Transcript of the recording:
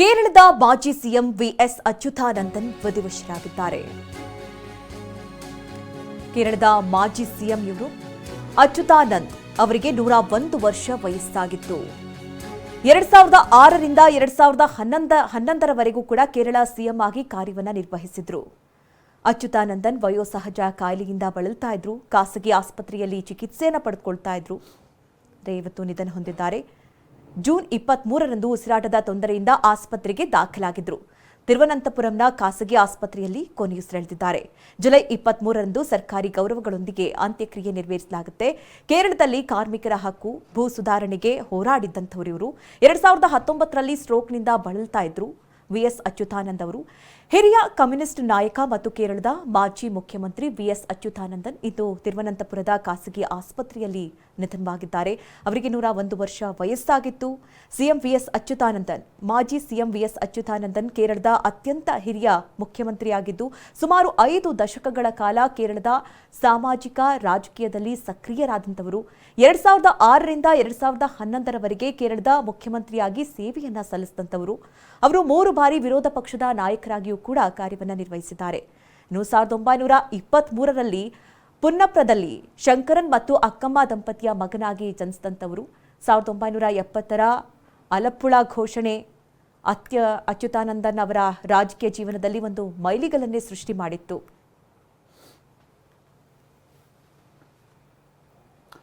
ಕೇರಳದ ಮಾಜಿ CM VS ಅಚ್ಯುತಾನಂದನ್ ವಧಿವಶರಾಗಿದ್ದಾರೆ. ಕೇರಳದ ಮಾಜಿ ಸಿಎಂ ಇವರು ಅಚ್ಯುತಾನಂದ್ ಅವರಿಗೆ ನೂರ ಒಂದು ವರ್ಷ ವಯಸ್ಸಾಗಿತ್ತು. ಎರಡ್ ಸಾವಿರದ ಆರರಿಂದ ಎರಡ್ ಸಾವಿರದ ಹನ್ನೊಂದ, ಹನ್ನೊಂದರವರೆಗೂ ಕೂಡ ಕೇರಳ ಸಿಎಂ ಆಗಿ ಕಾರ್ಯವನ್ನು ನಿರ್ವಹಿಸಿದ್ರು. ಅಚ್ಯುತಾನಂದನ್ ವಯೋಸಹಜ ಕಾಯಿಲೆಯಿಂದ ಬಳಲ್ತಾ ಇದ್ರು, ಖಾಸಗಿ ಆಸ್ಪತ್ರೆಯಲ್ಲಿ ಚಿಕಿತ್ಸೆಯನ್ನು ಪಡೆದುಕೊಳ್ತಾ ಇದ್ರು. ಇವತ್ತು ನಿಧನ ಹೊಂದಿದ್ದಾರೆ. ಜೂನ್ ಇಪ್ಪತ್ತ್ ಮೂರರಂದು ಉಸಿರಾಟದ ತೊಂದರೆಯಿಂದ ಆಸ್ಪತ್ರೆಗೆ ದಾಖಲಾಗಿದ್ದರು ತಿರುವನಂತಪುರಂನ ಖಾಸಗಿ ಆಸ್ಪತ್ರೆಯಲ್ಲಿ ಕೊನೆಯುಸಿರೆಳೆದಿದ್ದಾರೆ ಜುಲೈ ಇಪ್ಪತ್ತ್ ಮೂರರಂದು ಸರ್ಕಾರಿ ಗೌರವಗಳೊಂದಿಗೆ ಅಂತ್ಯಕ್ರಿಯೆ ನೆರವೇರಿಸಲಾಗುತ್ತೆ. ಕೇರಳದಲ್ಲಿ ಕಾರ್ಮಿಕರ ಹಕ್ಕು, ಭೂ ಸುಧಾರಣೆಗೆ ಹೋರಾಡಿದ್ದಂಥವರಿವರು ಎರಡ್ ಸಾವಿರದ ಹತ್ತೊಂಬತ್ತರಲ್ಲಿ ಸ್ಟ್ರೋಕ್ನಿಂದ ಬಳಲ್ತಾ ಇದ್ರು. ವಿಎಸ್ ಅಚ್ಯುತಾನಂದ್ ಅವರು ಹಿರಿಯ ಕಮ್ಯುನಿಸ್ಟ್ ನಾಯಕ ಮತ್ತು ಕೇರಳದ ಮಾಜಿ ಮುಖ್ಯಮಂತ್ರಿ ವಿಎಸ್ ಅಚ್ಯುತಾನಂದನ್ ಇಂದು ತಿರುವನಂತಪುರದ ಖಾಸಗಿ ಆಸ್ಪತ್ರೆಯಲ್ಲಿ ನಿಧನವಾಗಿದ್ದಾರೆ. ಅವರಿಗೆ ನೂರ ಒಂದು ವರ್ಷ ವಯಸ್ಸಾಗಿತ್ತು. ಸಿಎಂ ವಿಎಸ್ ಅಚ್ಯುತಾನಂದನ್, ಮಾಜಿ ಸಿಎಂ ವಿಎಸ್ ಅಚ್ಯುತಾನಂದನ್ ಕೇರಳದ ಅತ್ಯಂತ ಹಿರಿಯ ಮುಖ್ಯಮಂತ್ರಿಯಾಗಿದ್ದು, ಸುಮಾರು ಐದು ದಶಕಗಳ ಕಾಲ ಕೇರಳದ ಸಾಮಾಜಿಕ, ರಾಜಕೀಯದಲ್ಲಿ ಸಕ್ರಿಯರಾದಂಥವರು. ಎರಡ್ ಸಾವಿರದ ಆರರಿಂದ ಎರಡ್ ಸಾವಿರದ ಹನ್ನೊಂದರವರೆಗೆ ಕೇರಳದ ಮುಖ್ಯಮಂತ್ರಿಯಾಗಿ ಸೇವೆಯನ್ನ ಸಲ್ಲಿಸಿದಂಥವರು. ಅವರು ಮೂರು ಬಾರಿ ವಿರೋಧ ಪಕ್ಷದ ನಾಯಕರಾಗಿಯೂ ಕೂಡ ಕಾರ್ಯವನ್ನು ನಿರ್ವಹಿಸಿದ್ದಾರೆ. ಇನ್ನು ಸಾವಿರದ ಒಂಬೈನೂರ ಪುನ್ನಪ್ರದಲ್ಲಿ ಶಂಕರನ್ ಮತ್ತು ಅಕ್ಕಮ್ಮ ದಂಪತಿಯ ಮಗನಾಗಿ ಜನಿಸಿದಂಥವರು, ಸಾವಿರದ ಒಂಬೈನೂರ ಎಪ್ಪತ್ತರ ಅಲಪ್ಪುಳ ಘೋಷಣೆ, ಅತ್ಯ ಅಚ್ಯುತಾನಂದನ್ ಅವರ ರಾಜಕೀಯ ಜೀವನದಲ್ಲಿ ಒಂದು ಮೈಲಿಗಲನ್ನೇ ಸೃಷ್ಟಿ ಮಾಡಿತ್ತು.